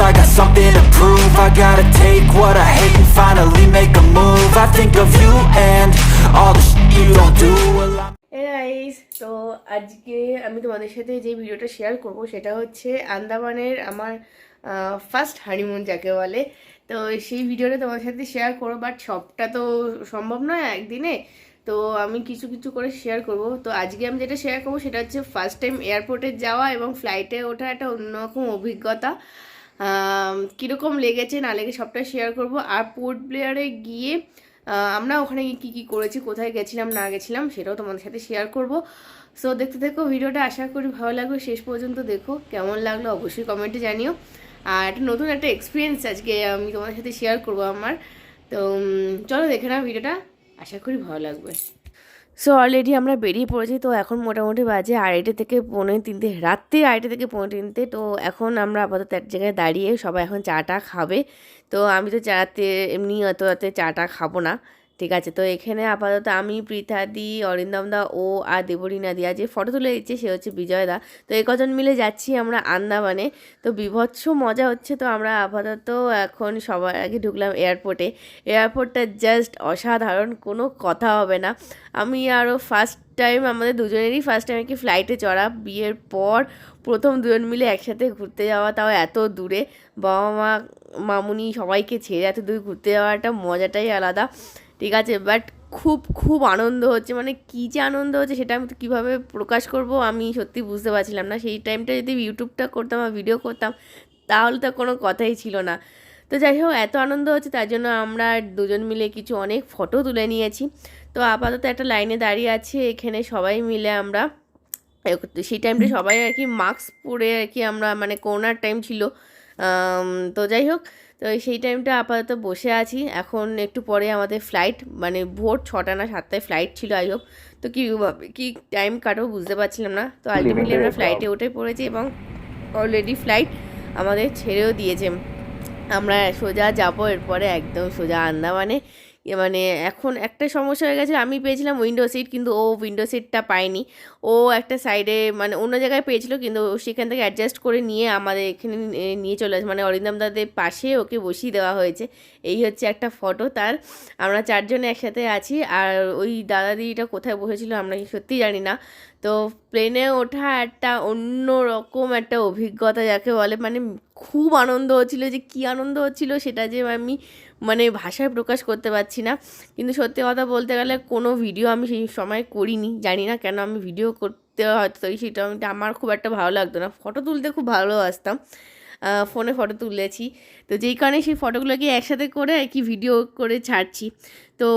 I got something to prove. I gotta take what I hate and finally make a move. I think of you and all the shit you don't do. তো আজকে আমি তোমাদের সাথে যে ভিডিওটা share করব সেটা হচ্ছে আন্দামানের আমার ফার্স্ট হানিমুন যাকে বলে। তো সেই ভিডিওটা তোমাদের সাথে শেয়ার করব বাট সবটা তো সম্ভব নয় একদিনে। তো আমি কিছু কিছু করে শেয়ার করব। তো আজকে আমি যেটা শেয়ার করব সেটা হচ্ছে ফার্স্ট টাইম এয়ারপোর্টে যাওয়া এবং ফ্লাইটে ওঠা একটা অন্যরকম অভিজ্ঞতা। কীরকম লেগেছে না লেগে সবটা শেয়ার করব। আর পোর্ট ব্লেয়ারে গিয়ে আমরা ওখানে গিয়ে কী কী করেছি, কোথায় গেছিলাম, না গেছিলাম, সেটাও তোমাদের সাথে শেয়ার করব। সো দেখতে দেখো ভিডিওটা আশা করি ভালো লাগবে। শেষ পর্যন্ত দেখো, কেমন লাগল অবশ্যই কমেন্টে জানিও। আর একটা নতুন একটা এক্সপিরিয়েন্স আজকে আমি তোমাদের সাথে শেয়ার করব আমার। তো চলো দেখে নাও ভিডিওটা, আশা করি ভালো লাগবে। সো অলরেডি আমরা বেরিয়ে পড়েছি। তো এখন মোটামুটি বাজে আড়াইটে থেকে পৌনে তিনটে, রাত্রি আড়াইটে থেকে পৌনে তিনটে। তো এখন আমরা আপাতত এক জায়গায় দাঁড়িয়ে সবাই এখন চাটা খাবে। তো আমি তো চাতে এমনি অত রাতে চাটা খাব না। ঠিক আছে, তো এখানে আপাতত আমি পৃথাদি অরিন্দম দা, ও আর দেবরিনা দিয়া যে ফটো তুলে দিচ্ছে সে হচ্ছে বিজয় দা। তো এ কজন মিলে যাচ্ছি আমরা আন্দামানে। তো বিভৎস মজা হচ্ছে, তো আমরা আপাতত এখন সবার আগে ঢুকলাম এয়ারপোর্টে এয়ারপোর্টটা জাস্ট অসাধারণ, কোনো কথা হবে না। আমি আরও ফার্স্ট টাইম আমাদের দুজনেরই ফার্স্ট টাইম কি ফ্লাইটে চড়া। বিয়ের পর প্রথম দুজন মিলে একসাথে ঘুরতে যাওয়া, তাও এত দূরে। বাবা মা মামুনি সবাইকে ছেড়ে এত দূর ঘুরতে যাওয়াটা মজাটাই আলাদা। ঠিক আছে বাট খুব খুব আনন্দ হচ্ছে মানে কী যে আনন্দ হচ্ছে সেটা আমি তো কীভাবে প্রকাশ করব আমি সত্যি বুঝতে পারছিলাম না। সেই টাইমটা যদি ইউটিউবটা করতাম বা ভিডিও করতাম, তাহলে তো কোনো কথাই ছিল না। তো যাই হোক, এত আনন্দ হচ্ছে, তার জন্য আমরা দুজন মিলে কিছু অনেক ফটো তুলে নিয়েছি। তো আপাতত একটা লাইনে দাঁড়িয়ে আছে, এখানে সবাই মিলে আমরা সেই টাইমটা সবাই আর কি মাস্ক পরে আর কি আমরা মানে করোনার টাইম ছিল। তো যাই হোক তো সেই টাইমটা আপাতত বসে আছি। এখন একটু পরে আমাদের ফ্লাইট মানে ভোর ছটা না সাতটায় ফ্লাইট ছিল আই হোক তো কী কি টাইম কাটো বুঝতে পারছিলাম না। তো আলটিমেটলি আমরা ফ্লাইটে উঠে পড়েছি এবং অলরেডি ফ্লাইট আমাদের ছেড়েও দিয়েছে। আমরা সোজা যাব এরপরে একদম সোজা আন্দামানে। মানে এখন একটা সমস্যা হয়ে গেছে, আমি পেয়েছিলাম উইন্ডো সিট কিন্তু ও উইন্ডো সিটটা পায়নি। ও একটা সাইডে মানে অন্য জায়গায় পেয়েছিল কিন্তু সেখান থেকে অ্যাডজাস্ট করে নিয়ে আমাদের এখানে নিয়ে- নিয়ে চলে আসে। মানে অরিন্দম দাদের পাশে ওকে বসিয়ে দেওয়া হয়েছে। এই হচ্ছে একটা ফটো তার। আমরা চারজনে একসাথে আছি আর ওই দাদা দিদিটা কোথায় বসেছিল আমরা কি সত্যি জানি না। তো প্লেনে ওঠা একটা অন্য রকম একটা অভিজ্ঞতা যাকে বলে মানে খুব আনন্দ হচ্ছিল যে কী আনন্দ হচ্ছিল সেটা যে আমি মানে ভাষায় প্রকাশ করতে পারছি না। কিন্তু সত্যি কথা বলতে গেলে কোনো ভিডিও আমি সেই সময় করিনি। জানি না কেন আমি ভিডিও করতে হয়তো সেটা আমি আমার খুব একটা ভালো লাগতো না। ফটো তুলতে খুব ভালোবাসতাম। ফোনে ফটো তুলেছি। তো যেই কারণে সেই ফটোগুলোকে একসাথে করে আর কি ভিডিও করে ছাড়ছি। তো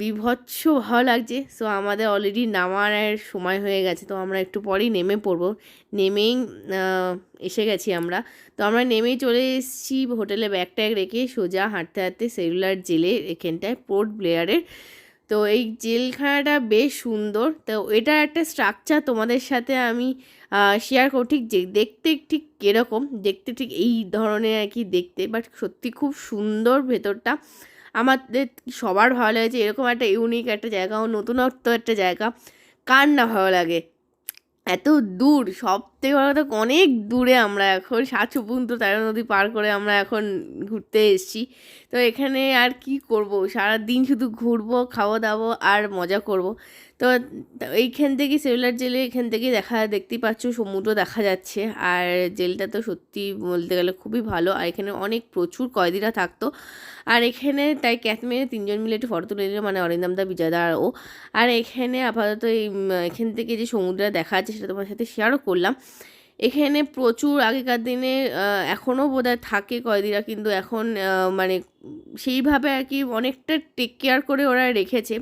বিভৎস ভালো লাগছে। সো আমাদের অলরেডি নামার সময় হয়ে গেছে। তো আমরা একটু পরেই নেমে পড়ব। নেমেই এসে গেছি আমরা। তো আমরা নেমেই চলে এসেছি হোটেলে ব্যাগ ট্যাগ রেখে সোজা হাঁটতে হাঁটতে সেলুলার জেলে এখানটায় পোর্ট ব্লেয়ারের তো এই জেলখানাটা বেশ সুন্দর। তো এটার একটা স্ট্রাকচার তোমাদের সাথে আমি শেয়ার করব। ঠিক যে, দেখতে ঠিক কীরকম? দেখতে ঠিক এই ধরনের আর কি দেখতে বাট সত্যি খুব সুন্দর ভেতরটা। আমাদের সবার ভালো লেগেছে এরকম একটা ইউনিক একটা জায়গা ও নতুনত্ব একটা জায়গা। কার না ভালো লাগে? এত দূর সব থেকে বড় কথা অনেক দূরে আমরা এখন সাতসুপুন্ত তেরো নদী পার করে আমরা এখন ঘুরতে এসেছি। তো এখানে আর কি করব? সারা দিন শুধু ঘুরবো, খাওয়া দাওয়া আর মজা করব। তো এইখান থেকে সেলুলার জেলে এখান থেকে দেখা, দেখতেই পাচ্ছ সমুদ্র দেখা যাচ্ছে। আর জেলটা তো সত্যি বলতে গেলে খুবই ভালো। আর এখানে অনেক প্রচুর কয়েদিরা থাকতো। আর এখানে তাই ক্যাথ মেরে তিনজন মিলে একটু ফটো তুলে নিল মানে অরিন্দমদা বিজয়দা ও। আর এখানে আপাতত এই এখান থেকে যে সমুদ্রটা দেখা যাচ্ছে সেটা তোমার সাথে শেয়ারও করলাম। এখানে প্রচুর আগেকার দিনে এখনও বোধহয় থাকে কয়েদিরা, কিন্তু এখন মানে সেইভাবে আর কি অনেকটা টেক কেয়ার করে ওরা রেখেছে।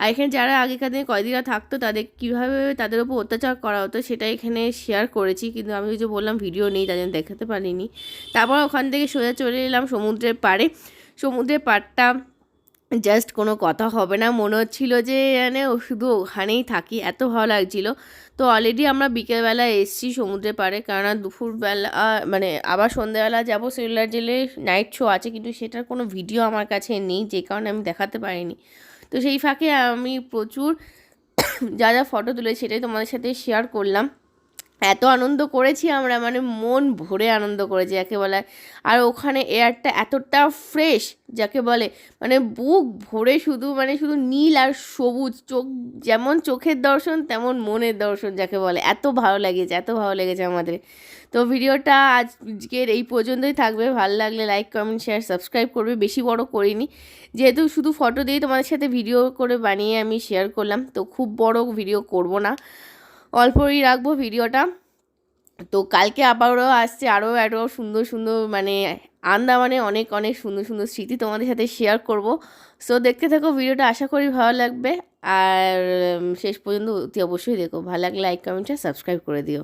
আর এখানে যারা আগেকার দিনে কয়েদিরা থাকতো, তাদের কীভাবে তাদের উপর অত্যাচার করা হতো সেটা এখানে শেয়ার করেছি, কিন্তু আমি যে বললাম ভিডিও নেই তাদের দেখাতে পারিনি। তারপর ওখান থেকে সোজা চলে এলাম সমুদ্রের পাড়ে। সমুদ্রের পাড়টা জাস্ট কোনো কথা হবে না। মনে হচ্ছিল যে মানে শুধু ওখানেই থাকি, এত ভালো লাগছিল। তো অলরেডি আমরা বিকেলবেলা এসেছি সমুদ্রের পাড়ে, কেননা দুপুরবেলা মানে আবার সন্ধ্যেবেলা যাব সেলুলার জেলে নাইট শো আছে, কিন্তু সেটার কোনো ভিডিও আমার কাছে নেই, যে কারণে আমি দেখাতে পারিনি। তো সেই ফাঁকে আমি প্রচুর যা যা ফটো তুলে সেটাই তোমাদের সাথে শেয়ার করলাম। এত আনন্দ করেছি আমরা মানে মন ভরে আনন্দ করেছি, যাকে বলে। আর ওখানে এয়ারটা এতটা ফ্রেশ যাকে বলে মানে বুক ভরে শুধু মানে শুধু নীল আর সবুজ, চোখ যেমন চোখের দর্শন, তেমন মনের দর্শন, যাকে বলে। এত ভালো লেগেছে, এত ভালো লেগেছে আমাদের। তো ভিডিওটা আজকের এই পর্যন্তই থাকবে। ভালো লাগলে লাইক কমেন্ট শেয়ার সাবস্ক্রাইব করবে। বেশি বড় করিনি। যেহেতু শুধু ফটো দিয়ে তোমাদের সাথে ভিডিও করে বানিয়ে আমি শেয়ার করলাম, তো খুব বড় ভিডিও করব না। অল্পই রাখব ভিডিওটা। তো কালকে আবারও আসছে আরও আরও সুন্দর সুন্দর মানে আন্দামানে অনেক অনেক সুন্দর সুন্দর স্মৃতি তোমাদের সাথে শেয়ার করব। সো দেখতে থাকো ভিডিওটা, আশা করি ভালো লাগবে। আর শেষ পর্যন্ত অতি অবশ্যই দেখো। ভালো লাগলে লাইক কমেন্ট সাবস্ক্রাইব করে দিও।